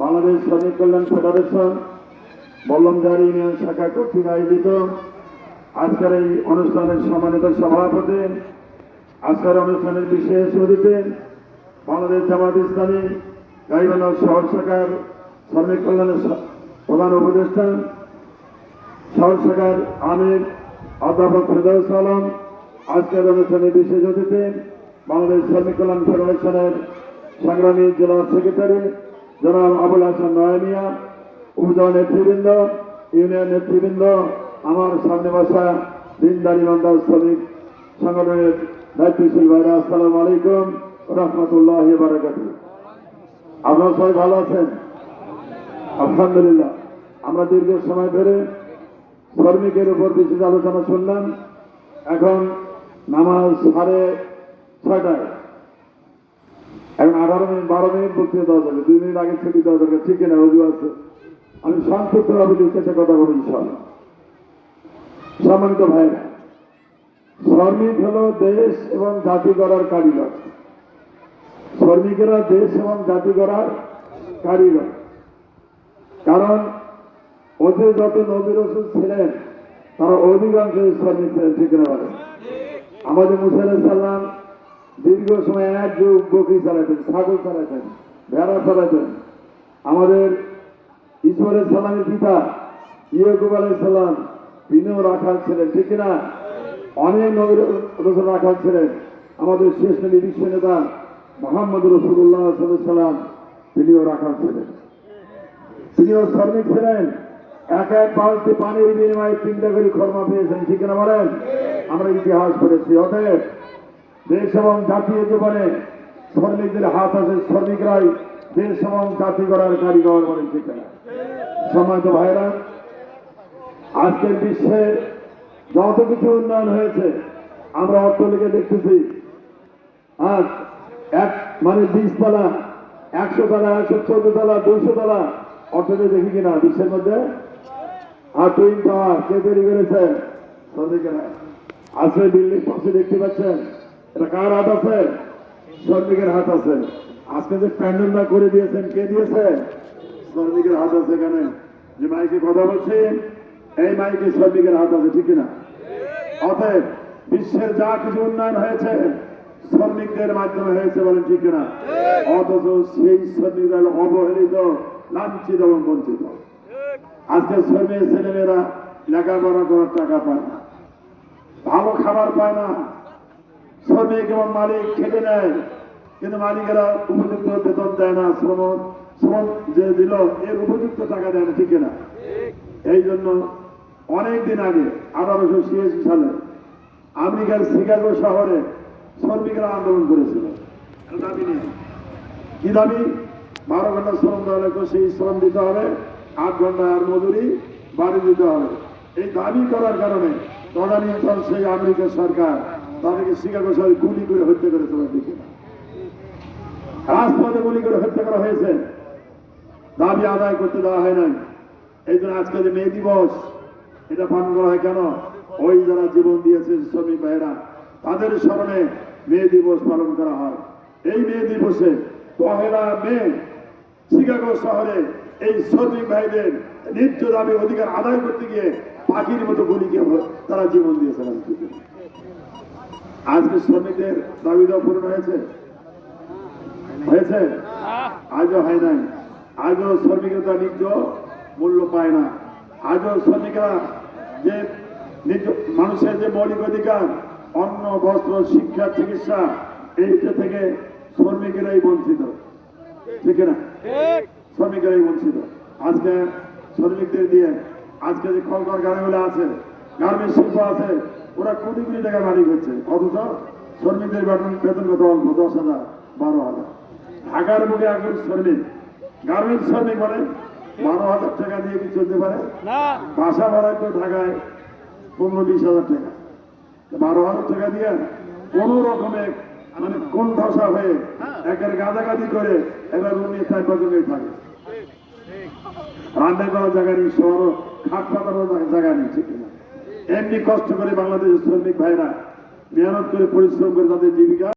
বাংলাদেশ শ্রমিক কল্যাণ federation বল্লমজারি union শাখা কর্তৃক আয়োজিত আজকের এই অনুষ্ঠানের সম্মানিত সভাপতি, আজকের অনুষ্ঠানের বিশেষ অতিথি বাংলাদেশ জামাত ইসলামী গাইবান্ধা শহর শাখার শ্রমিক কল্যাণের প্রধান উপদেষ্টা, শহর শাখার আমির অধ্যাপক ফেরদৌস আলম, আজকের অনুষ্ঠানে বিশেষ অতিথি বাংলাদেশ শ্রমিক কল্যাণ ফেডারেশনের সংগ্রামী জেলা সেক্রেটারি জনাব আবুল হাসান নয়মিয়া উপজেলা নেতৃবৃন্দ, ইউনিয়ন নেতৃবৃন্দ, আমার সামনে বসা দিনদারি বান্ধব শ্রমিক সংগঠনের দায়িত্বশীল ভাইরা, আসসালামু আলাইকুম রহমতুল্লাহ বারাকাত আপনারা সবাই ভালো আছেন? আলহামদুলিল্লাহ। আমরা দীর্ঘ সময় ধরে শ্রমিকের উপর বিশেষ আলোচনা শুনলাম। এখন নামাজ সাড়ে ছয়টায়। এখন আঠারো মিনিট, বারো মিনিট বক্তৃতা দেওয়া যাবে। দুই মিনিট আগে ছুটি দেওয়া দরকার। ঠিক না অজু আছে। আমি সংক্ষিপ্তভাবে দুই চারটে কথা বলি ইনশাআল্লাহ। সম্মানিত ভাইরা শ্রমিক হলো দেশ এবং জাতি গড়ার কারিগর। শ্রমিকেরা দেশ এবং জাতি গড়ার কারিগর। কারণ ওদের যত নবীর ছিলেন, তারা অধিকাংশ শ্রমিক ছিলেন, ঠিক না আমাদের মুসাইল সাল্লাম দীর্ঘ সময় এক যুগ বকরি চালাতেন, ছাগল চালাতেন, ভেড়া চালাতেন। আমাদের ঈশ্বরের সালামের পিতা ইয়কুব আলাই সাল্লাম তিনিও রাখাল ছিলেন, ঠিক না অনেক নবীর রসুল রাখাল ছিলেন। আমাদের শেষ নবী বিশ্ব নেতা মোহাম্মদ রসুল্লাহ সাল্লাম, তিনিও রাখাল ছিলেন। তিনিও শ্রমিক ছিলেন। এক এক বালতি পানির বিনিময়ে তিনটা করে কর্মা পেয়েছেন, ঠিক না বলেন? আমরা ইতিহাস করেছি অতএব দেশ এবং জাতীয় জীবনে শ্রমিকদের হাত আছে শ্রমিকরাই দেশ এবং জাতি গড়ার কারিগর বলেন না। সম্মানিত ভাইরা আজকের বিশ্বে যত কিছু উন্নয়ন হয়েছে, আমরা অর্থনীতি দেখতেছি। আর এক মানে বিশ তলা, একশো তলা, একশো চোদ্দ তলা, দুইশো তলা অর্থনীতি দেখি কিনা বিশ্বের মধ্যে? আর টুইন টাওয়ার কে তৈরি করেছে? শ্রমিকেরা। আজকে বিল্ডিং পাশে দেখতে পাচ্ছেন এটা কার হাত আছে? শ্রমিকের হাত আছে। আজকে যে প্যান্ডেলটা করে দিয়েছেন, কে দিয়েছে? শ্রমিকের হাত আছে এখানে। যে মাইকে কথা বলছি, এই মাইকে শ্রমিকের হাত আছে, ঠিক না অতএব বিশ্বের যা কিছু উন্নয়ন হয়েছে শ্রমিকদের মাধ্যমে হয়েছে বলেন, ঠিক না অথচ সেই শ্রমিকরা হলো অবহেলিত, লাঞ্ছিত এবং বঞ্চিত। আজকে শ্রমিক ছেলেমেয়েরা লেখাপড়া করার টাকা পায় না। ভালো খাবার পায় না। শ্রমিক এবং মালিক খেটে নেয়। কিন্তু মালিকেরা উপযুক্ত বেতন দেয় না শ্রম শ্রম যে দিল, এর উপযুক্ত টাকা দেয় না, ঠিক না এই জন্য অনেক দিন আগে, আঠারোশো ছিয়াশি সালে, আমেরিকার শিকাগো শহরে শ্রমিকরা আন্দোলন করেছিল। দাবি নিয়ে। কি দাবি? বারো ঘণ্টা শ্রম দেওয়া লাগতো সেই শ্রম দিতে হবে, আট ঘণ্টা আর মজুরি বাড়ি দিতে হবে। এই দাবি করার কারণে তদানীন্তন সেই আমেরিকার সরকার তাদেরকে শিকাগো শহরে গুলি করে হত্যা করেছে দিকে। রাজপথে গুলি করে হত্যা করা হয়েছে। দাবি আদায় করতে দেওয়া হয় নাই। এই জন্য আজকে যে মে দিবস, এটা পালন করা হয় কেন? ওই যারা জীবন দিয়েছে শ্রমিক ভাইয়েরা, তাদের স্মরণে মে দিবস পালন করা হয়। এই মে দিবসে পহেলা মে শিকাগো শহরে এই শ্রমিক ভাইদের ন্যায্য দাবি অধিকার আদায় করতে গিয়ে পাখির মতো গুলিকে তারা জীবন দিয়েছে। আজকে শ্রমিকদের দাবি দেওয়া পূরণ হয়েছে? হয়েছে? আজও হয় নাই। আজও শ্রমিকের নিজ মূল্য পায় না। আজও শ্রমিকরা যে নিজ মানুষের যে মৌলিক অধিকার অন্ন বস্ত্র শিক্ষা চিকিৎসা এইটা থেকে শ্রমিকেরাই বঞ্চিত। ঠিক না? শ্রমিকেরাই বঞ্চিত। আজকে শ্রমিকদের দিয়ে আজকে যে কলকারখানাগুলো আছে গার্মেন্টস শিল্প আছে ওরা কোটি কোটি টাকা মালিক হচ্ছে। অথচ শ্রমিকদের বেতন বেতন কত? অল্প দশ হাজার বারো হাজার। ঢাকার বুকে একজন শ্রমিক গার্মেন্টস শ্রমিক বলে বারো হাজার টাকা দিয়ে কি চলতে পারে? বাসা ভাড়া তো ঢাকায় পনেরো বিশ হাজার টাকা। বারো হাজার টাকা দিয়ে কোন রকমে মানে কোন ধসা হয়ে একের গাদাগাদি করে এবার উনি চার পাঁচজন থাকে। রান্না করার জায়গা নেই শহর খাট পাতারও জায়গা নেই ঠিক না। এমনি কষ্ট করে বাংলাদেশের শ্রমিক ভাইরা মেহনত করে পরিশ্রম করে তাদের জীবিকা